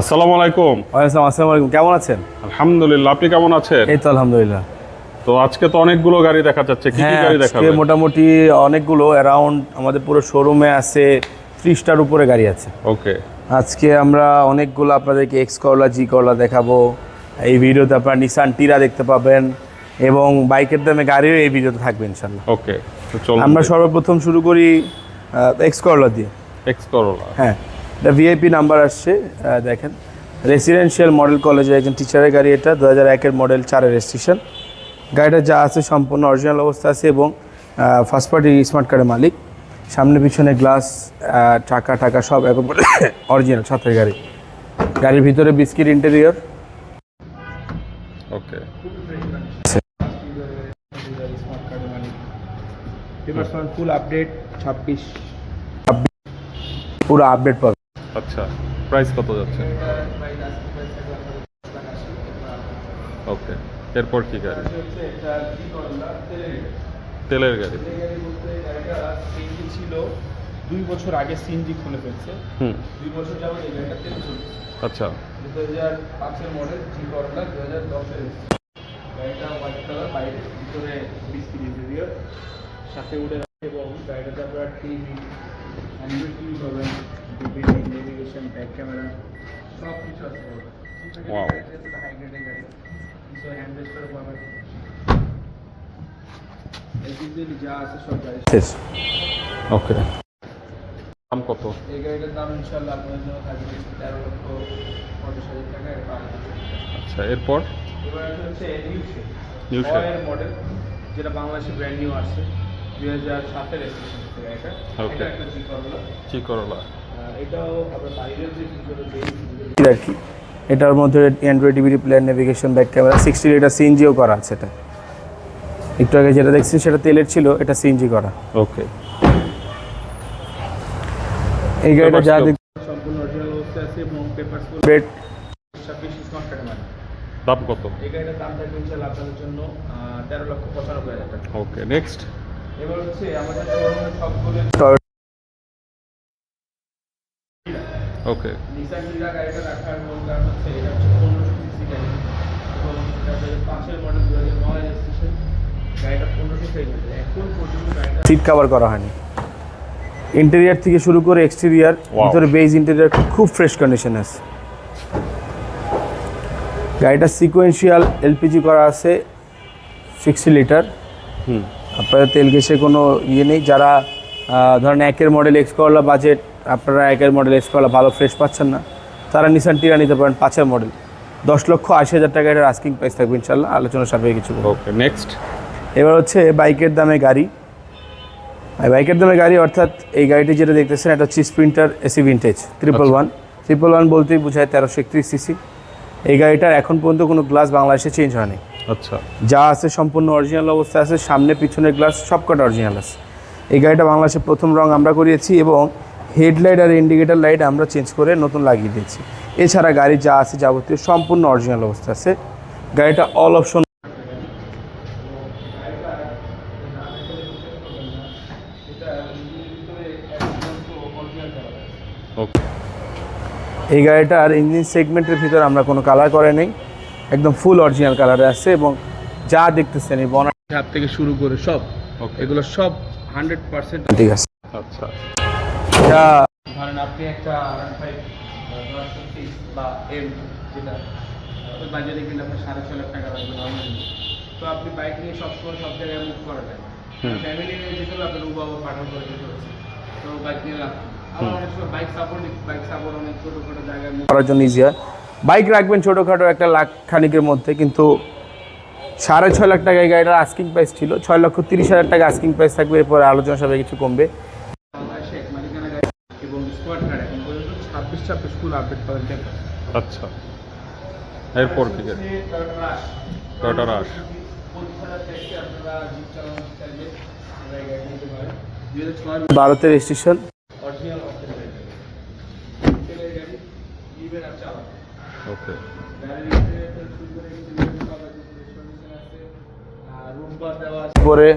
আসসালামু আলাইকুম। ওয়ালাইকুম আসসালামু আলাইকুম কেমন আছেন? আলহামদুলিল্লাহ আপনি কেমন আছেন? এই তো আলহামদুলিল্লাহ। তো আজকে তো অনেকগুলো গাড়ি দেখা যাচ্ছে কি কি হ্যাঁ গাড়ি আজকে দেখাবেন? মোটামুটি অনেকগুলো অ্যারাউন্ড আমাদের পুরো শোরুমে আছে ত্রিশটার উপরে গাড়ি আছে। ওকে। আজকে আমরা অনেকগুলো আপনাদেরকে এক্স করলা জি করলা দেখাবো। এই ভিডিওতে আপনারা নিসান টিরা দেখতে পাবেন এবং বাইকের দামে গাড়িও এই ভিডিওতে থাকবে ইনশাল্লাহ ওকে আমরা সর্বপ্রথম শুরু করি এক্স করলা দিয়ে। এক্স করোলা হ্যাঁ। এটা ভিআইপি নাম্বার আসছে দেখেন। রেসিডেন্সিয়াল মডেল কলেজের একজন টিচারের গাড়ি এটা দু হাজার একের মডেল চারের রেজিস্ট্রেশন গাড়িটা যা আছে সম্পূর্ণ অরিজিনাল অবস্থা আছে এবং ফার্স্ট পার্টি স্মার্ট কার্ডের মালিক। সামনে পিছনে গ্লাস টাকা টাকা সব একেবারে অরিজিনাল সাথের গাড়ি। গাড়ির ভিতরে biscuit interior okay full update ছাব্বিশ। পুরো আপডেট পাবে। আচ্ছা প্রাইস কত যাচ্ছে? ওকে এরপর কি গাড়ি? তেলের গাড়ি। ছিল দুই বছর আগে সিএনজি খুলে ফেলছে। হুম। দুই বছর যাবত এই গাড়িটা তেল চলছে। আচ্ছা। দু হাজার পাঁচের মডেল জি করলা দু হাজার দশের গাড়িটা হোয়াইট কালার বাইরে ভিতরে বিস্কিট ইন্টেরিয়র সাথে উঠে এবং গাড়িটাতে আপনারা টিভি অ্যান্ড্রয়েড টিভি পাবেন ডিভিডি ব্যাক ক্যামেরা সব কিছু আছে। Wow. হাই গ্রেডের গাড়ি কিছু হ্যান্ড রেস্ট করে পাবেন এলপিজি যা আছে সব গাড়ি ওকে দাম কত? এই গাড়িটার দাম ইনশাল্লাহ আপনাদের জন্য থাকবে তেরো লক্ষ পঞ্চাশ হাজার টাকা এর আচ্ছা এরপর? এবার হচ্ছে নিউ শেপ। এর মডেল যেটা বাংলাদেশে ব্র্যান্ড নিউ আসছে। দুই হাজার সাতের রেজিস্ট্রেশন থেকে এটা Okay. এটা একটা জি করল কি করলা আর কি। এটার মধ্যে Android TV player navigation back camera sixty litre সিএনজিও করা আছে এটা। একটু আগে যেটা দেখছি সেটা তেলের ছিল এটা সিএনজি করা। ওকে। এই গাড়িটা যা দেখ সম্পূর্ণ অরিজিনাল অবস্থায় আছে এবং পেপার রেট ছাব্বিশ স্মার্ট কার্ডে মানে দাম কত? এই গাড়িটার দাম থাকবে ইনশাল্লাহ আপনাদের জন্য আহ, তেরো লক্ষ পঁচানব্বই হাজার টাকা। ওকে নেক্সট এবার হচ্ছে আমাদের সবগুলো ওকে নিসান লিরা গাড়িটা রাখার মূল কারণ হচ্ছে এটা হচ্ছে পনেরোশো সিসি গাড়ি। এবং এটা পাঁচের মডেল দু হাজার নয় রেজিস্ট্রেশন গাড়িটা পনেরোশো পেয়ে এখন পর্যন্ত গাড়িটা সিট কভার করা হয়নি। ইন্টেরিয়ার থেকে শুরু করে এক্সটেরিয়ার. ভিতরে বেজ ইন্টেরিয়ার খুব ফ্রেশ কন্ডিশন আছে। গাড়িটা সিকোয়েন্সিয়াল এলপিজি করা আছে সিক্সটি লিটার হুম। আপনাদের তেল গ্যাসের কোনো ইয়ে নেই। যারা ধরেন একের মডেল এক্স করলা বাজেট আপনারা একের মডেল এক্স করলা ভালো ফ্রেশ পাচ্ছেন না। তারা নিসান টিরা নিতে পারেন পাঁচের মডেল দশ লক্ষ আশি হাজার টাকা এটার আস্কিং প্রাইস থাকবে ইনশাল্লাহ। আলোচনা সাপেক্ষে কিছু ওকে নেক্সট এবার হচ্ছে বাইকের দামে গাড়ি। বাইকের দামে গাড়ি অর্থাৎ এই গাড়িটি যেটা দেখতেছেন এটা হচ্ছে Sprinter AC vintage triple one triple one বলতেই বোঝায় তেরোশো একত্রিশ সিসি এই গাড়িটার এখন পর্যন্ত কোনো গ্লাস বাংলাদেশে চেঞ্জ হয়নি। আচ্ছা। যা আছে সম্পূর্ণ অরিজিনাল অবস্থায় আছে সামনে পিছনের গ্লাস সবকটা অরিজিনাল আছে। এই গাড়িটা বাংলাদেশে প্রথম রং আমরা করিয়েছি এবং হেডলাইট আর ইন্ডিকেটার লাইট আমরা চেঞ্জ করে নতুন লাগিয়ে দিয়েছি। এছাড়া গাড়ি যা আছে যাবতীয় সম্পূর্ণ অরিজিনাল অবস্থা আছে। গাড়িটা অল অপশন এই গাড়িটার ইঞ্জিন সেগমেন্টের ভিতরে আমরা কোনো কালার করে নেই। একদম ফুল অরিজিনাল কালারে আছে এবং যা দেখতেছেন এই বনার হাত থেকে শুরু করে সব। এগুলো সব হান্ড্রেড পার্সেন্ট ঠিক আছে। আচ্ছা। যা ধরেন আপনি একটা আর বা এম যেটা ওই বাজারে কিনে আপনার সাড়ে ছ লাখ টাকা লাগবে তো আপনি বাইক নিয়ে সবসময় সব জায়গায় মুভ করা যায় ফ্যামিলি নিয়ে যেতে হবে আপনার উবা পাঠান করে যেতে হচ্ছে। তো বাইক নিয়ে লাভ কি? আবার অনেক সময় বাইক সাপোর্ট বাইক সাপোর্ট অনেক ছোটো ছোটো জায়গায় move করার জন্য ইজি হয়। বাইক রাখবেন ছোটোখাটো একটা লাখ খানিকের মধ্যে কিন্তু সাড়ে ছয় লাখ টাকা এই গাড়িটার আস্কিং প্রাইস ছিল। ছয় লক্ষ তিরিশ হাজার টাকা আস্কিং প্রাইস থাকবে এরপরে আলোচনা সবাই কিছু কমবে। এবং স্কোয়াড গাড়ি এখন পর্যন্ত ছাব্বিশ ছাব্বিশ ফুল আপডেট পাবেন টেম্পার আচ্ছা। এরপর কি? গাড়ি রাশ ভারতের রেজিস্ট্রেশন ওকে। পরে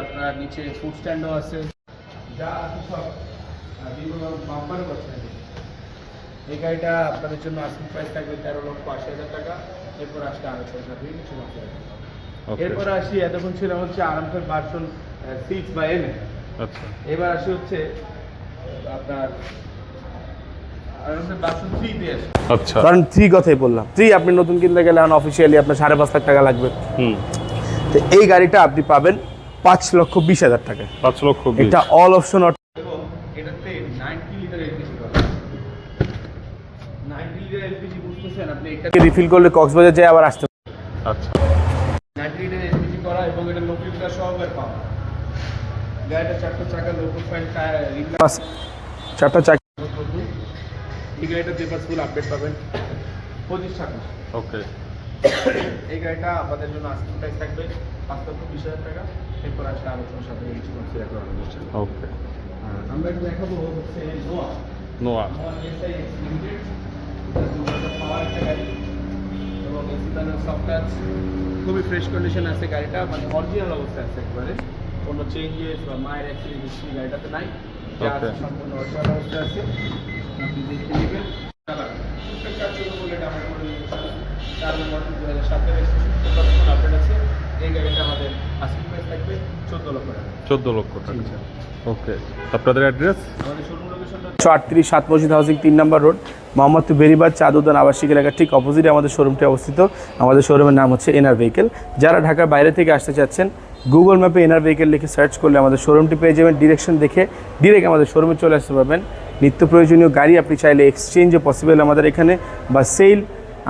আপনার নিচে ফুড স্ট্যান্ডও আছে। যা আছে সব। বাম্পার এই গাড়িটা আপনাদের জন্য প্রাইস থাকবে তেরো লক্ষ আশি হাজার টাকা। এরপর আসলে কিছু এরপর আসি এতক্ষণ ছিল হচ্ছে আরামসের ভার্সন সিক্স বা এম আচ্ছা। এবার আসি হচ্ছে আপনার আচ্ছা। কারণ থ্রি কথাই বললাম। থ্রি আপনি নতুন কিনতে গেলে অফিসিয়ালি আপনার সাড়ে পাঁচ লাখ টাকা লাগবে। হুম। তো এই গাড়িটা আপনি পাবেন পাঁচ লক্ষ বিশ হাজার টাকা পাঁচ লক্ষ এটা অল অপশন এটাতে নাইনটি লিটার এলপিজি করা নাইনটি লিটার এলপিজি বুঝতেছেন আপনি এটা রিফিল করলে কক্সবাজার যায় আবার আসতে আচ্ছা। নাইনটি লিটার এলপিজি করা এবং এটা লোক লিটার সহকারে পাওয়া। গাড়িটা চারটা চাকা লো প্রোফাইল টায়ার চারটা চাকা। এই গাড়িটা পেপার ফুল আপডেট পাবেন। পঁচিশ টাকা ওকে। এই গাড়িটা আমাদের জন্য আস্কিং প্রাইস থাকবে পাঁচ লক্ষ বিশ হাজার টাকা। এরপর আসলে আলোচনার সাথে কিছু কনসিডার করা হচ্ছে ওকে। আমরা একটু দেখাবো হচ্ছে নোয়া। নোয়া। নোয়া এসআই লিমিটেড পাওয়ার একটা গাড়ি। এবং খুবই ফ্রেশ কন্ডিশন আছে গাড়িটা মানে অরিজিনাল অবস্থায় আছে একবারে। কোনো চেঞ্জেস বা মায়ের অ্যাক্সিডেন্ট হিস্ট্রি গাড়িটাতে নাই. সম্পূর্ণ অরিজিনাল অবস্থায় আছে। আপনি দেখে নেবেন। বলে এটা আমরা করে চার নম্বর দু হাজার সাতের আপডেট আছে। এই গাড়িটা আমাদের আশি প্রাইস থাকবে চোদ্দ লক্ষ টাকা। চোদ্দ লক্ষ টাকা। ওকে আপনাদের অ্যাড্রেস আমাদের শোরুম লোকেশনটা আটত্রিশ সাত মসজিদ হাউসিং তিন নম্বর রোড মোহাম্মদপুর বেরিবাদ চাঁদুদান আবাসিক এলাকার ঠিক অপোজিটে আমাদের শোরুমটি অবস্থিত। আমাদের শোরুমের নাম হচ্ছে এনআর ভেহিকেল যারা ঢাকার বাইরে থেকে আসতে চাচ্ছেন গুগল ম্যাপে এনআর ভেহিকেল লিখে সার্চ করলে আমাদের শোরুমটি পেয়ে যাবেন। ডিরেকশন দেখে ডিরেক্ট আমাদের শোরুমে চলে আসতে পারবেন। নিত্য প্রয়োজনীয় গাড়ি আপনি চাইলে এক্সচেঞ্জও পসিবল আমাদের এখানে বা সেল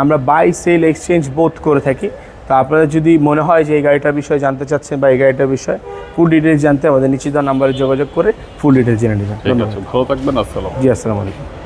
আমরা বাই সেল এক্সচেঞ্জ বোথ করে থাকি। তা আপনারা যদি মনে হয় যে এই গাড়িটার বিষয়ে জানতে চাচ্ছেন বা এই গাড়িটার বিষয়ে ফুল ডিটেলস জানতে আমাদের নিশ্চিত নাম্বারে যোগাযোগ করে ফুল ডিটেলস জেনে নেবেন। ভালো থাকবেন আসসালাম জি আসসালামু আলাইকুম।